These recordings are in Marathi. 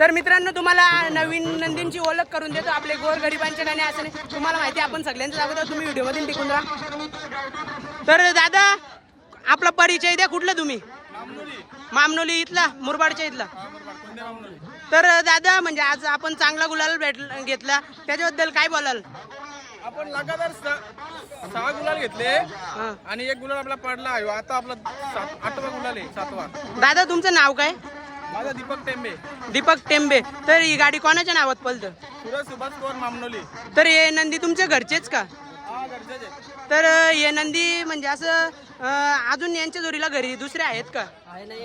तर मित्रांनो तुम्हाला नवीन नंदींची ओळख करून देतो. आपले गोर गरिबांचे गाणे असं नाही. तुम्हाला माहिती आपण सगळ्यांचं दाखवतो तुम्ही व्हिडिओमध्ये टिकून राहा. तर दादा आपला परिचय द्या. कुठलं तुम्ही? मामनोली इथला मुरबाडच्या इथला. तर दादा म्हणजे आज आपण चांगला गुलाल भेट घेतला. त्याच्याबद्दल काय बोलाल? आपण लगातार सहा गुलाल घेतले. आणि एक गुलाल आपला पडला. आहे आता आपला आठवा गुलाल आहे सातवा. दादा तुमचं नाव काय? माझा दीपक टेंबे. दीपक टेंबे. तर ही गाडी कोणाच्या नावात पलतं? सुरज सुभाष मामनोली. तर हे नंदी तुमच्या घरचेच का? हा गरजेचे तर अं, हे नंदी म्हणजे असं अं, अजून यांच्या जोडीला घरी दुसरे आहेत का?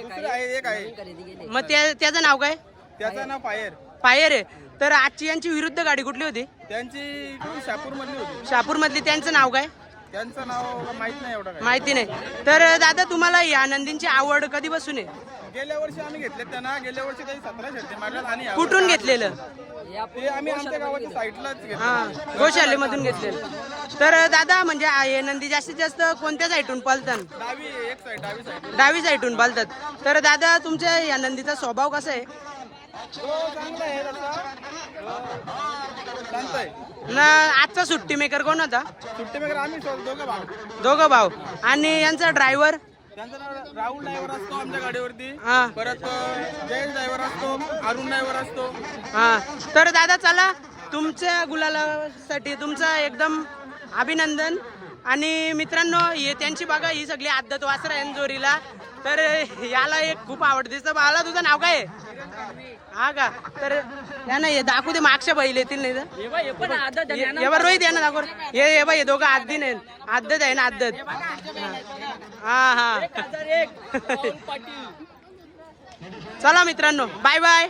दुसरे आहे एक आहे. मग त्या त्याचं नाव काय? त्याचं नाव फायर पायर आहे. तर आजची यांची विरुद्ध गाडी कुठली होती? त्यांची शापूर मधली होती. त्यांचं नाव काय? त्यांचं नाव माहीत नाही एवढं काय माहिती नाही. तर दादा तुम्हाला या नंदींची आवड कधीपासून आहे? गेल्या वर्षी आम्ही घेतले त्यांना गेल्या वर्षी काही सतरा शेती मारल्यात आणि यावर्षी कुठून घेतलेलं? ते आम्ही आमच्या गावाच्या साईडलाच घेतले हा गोशालेमधून घेतलेलं. तर दादा म्हणजे आ- हे नंदी जास्तीत जास्त कोणत्या साईडून पळतात डावी एक साईड डावी साईड डावी साईडून पळतात तर दादा तुमच्या या नंदीचा स्वभाव कसा आहे? तो चांगला आहे तसा शांत आहे. ना आजचा सुट्टी मेकर कोण होता? सुट्टी वगैरे आम्ही दोघं भाऊ. दोघं भाऊ. आणि यांचा ड्रायव्हर त्यांचं नाव राहुल ड्रायव्हर असतो आमच्या गाडीवरती. हा. परत अ, जयेश ड्रायव्हर असतो अरुण ड्रायव्हर असतो. हा. तर दादा चला तुमच्या गुलालासाठी तुमचं एकदम अभिनंदन. आणि मित्रांनो हे त्यांची बघा ही सगळी आदत वासर आहे जोरीला तर याला एक खूप आवडते. तर बाळा तुझं नाव काय आहे? हा का? तर यांना हे दाखवू दे मागच्या बैल येतील नाही तर. हे- हे बघ रोहित यांना दाखव. हे हे बघ हे दोघं आद्दी नाही आदत आहे ना आदत. हा हा चला मित्रांनो बाय बाय.